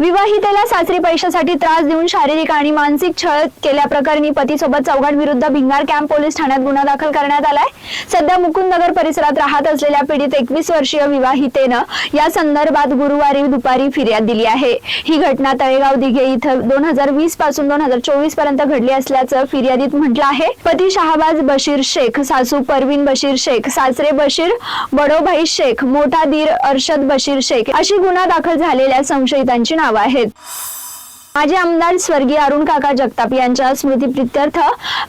विवाहितेला सासरी पैशासाठी त्रास देऊन शारीरिक आणि मानसिक छळ केल्याप्रकरणी पतीसोबत चौघांविरुद्ध भिंगार कॅम्प पोलीस ठाण्यात गुन्हा दाखल करण्यात आलाय. सध्या मुकुंदनगर परिसरात राहत असलेल्या पीडित एकवीस वर्षीय विवाहितेनं या संदर्भात गुरुवारी दुपारी फिर्याद दिली आहे. ही घटना तळेगाव दिघे इथं दोन हजार वीसपासून दोन हजार चोवीसपर्यंत घडली असल्याचं फिर्यादीत म्हटलं आहे. पती शहाबाज बशीर शेख सासू परवीन बशीर शेख सासरे बशीर बडोभाई शेख मोठा दीर अर्शद बशीर शेख अशी गुन्हा दाखल झालेल्या संशयितांची नावं आहेत. माजी आमदार स्वर्गीय अरुण काका जगताप यांच्या स्मृतीप्रित्यर्थ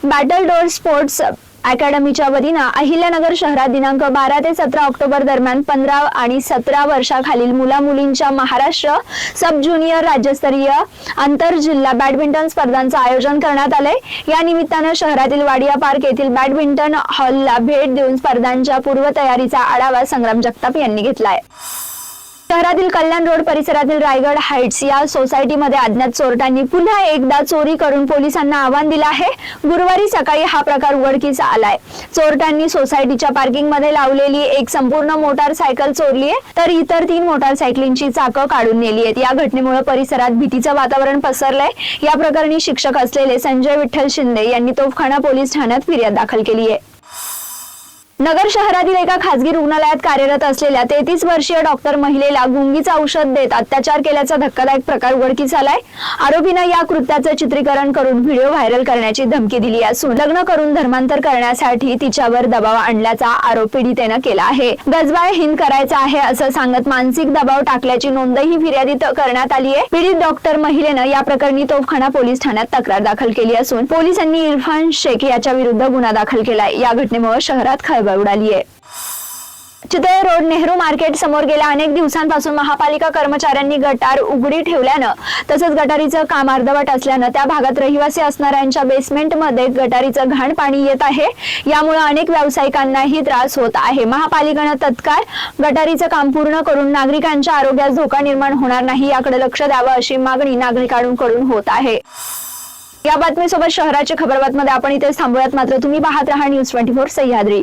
बॅटल डोर स्पोर्ट्स अकॅडमीच्या वतीनं अहिल्यानगर शहरात दिनांक बारा ते सतरा ऑक्टोबर दरम्यान पंधरा आणि सतरा वर्षाखालील मुला मुलींच्या महाराष्ट्र सब ज्युनियर राज्यस्तरीय आंतर जिल्हा बॅडमिंटन स्पर्धांचं आयोजन करण्यात आलंय. या निमित्तानं शहरातील वाडिया पार्क येथील बॅडमिंटन हॉलला भेट देऊन स्पर्धांच्या पूर्वतयारीचा आढावा संग्राम जगताप यांनी घेतलाय. शहरातील कल्याण रोड परिसरातील रायगड हाईट्स या सोसायटीमध्ये अज्ञात चोरट्यांनी पुन्हा एकदा चोरी करून पोलिसांना आव्हान दिलं आहे. गुरुवारी सकाळी हा प्रकार उघडकीस आलाय. चोरट्यांनी सोसायटीच्या पार्किंगमध्ये लावलेली एक संपूर्ण मोटारसायकल चोरली आहे तर इतर तीन मोटारसायकलींची चाकं काढून नेली आहेत. या घटनेमुळे परिसरात भीतीचं वातावरण पसरलंय. या प्रकरणी शिक्षक असलेले संजय विठ्ठल शिंदे यांनी तोफखाना पोलीस ठाण्यात फिर्याद दाखल केली आहे. नगर शहरातील एका खासगी रुग्णालयात कार्यरत असलेल्या तेहतीस वर्षीय डॉक्टर महिलेला गुंगीचं औषध देत अत्याचार केल्याचा धक्कादायक प्रकार उघडकीस आलाय. आरोपीनं या कृत्याचं चित्रीकरण करून व्हिडिओ व्हायरल करण्याची धमकी दिली असून लग्न करून धर्मांतर करण्यासाठी तिच्यावर दबाव आणल्याचा आरोप पीडितेनं केला आहे. गजबाळ हिंद करायचा आहे असं सांगत मानसिक दबाव टाकल्याची नोंदही फिर्यादीत करण्यात आली आहे. पीडित डॉक्टर महिलेनं या प्रकरणी तोफखाना पोलीस ठाण्यात तक्रार दाखल केली असून पोलिसांनी इरफान शेख याच्या विरुद्ध गुन्हा दाखल केलाय. या घटनेमुळे शहरात खळबळ उडाली आहे. चितळे रोड नेहरू मार्केट समोर गेल्या अनेक दिवसांपासून महापालिका कर्मचाऱ्यांनी गटार उघडी ठेवल्यानं तसंच गटारीचं काम अर्धवट असल्यानं त्या भागात रहिवासी असणाऱ्यांच्या बेसमेंटमध्ये गटारीचं घाण पाणी येत आहे. यामुळे अनेक व्यावसायिकांनाही त्रास होत आहे. महापालिकेनं तत्काळ गटारीचं काम पूर्ण करून नागरिकांच्या आरोग्यास धोका निर्माण होणार नाही याकडे लक्ष द्यावं अशी मागणी नागरिकांकडून होत आहे. या बातमीसोबत शहराच्या खबरबातमध्ये आपण इथे थांबूयात. मात्र तुम्ही पाहत राहा न्यूज ट्वेंटी फोर सह्याद्री.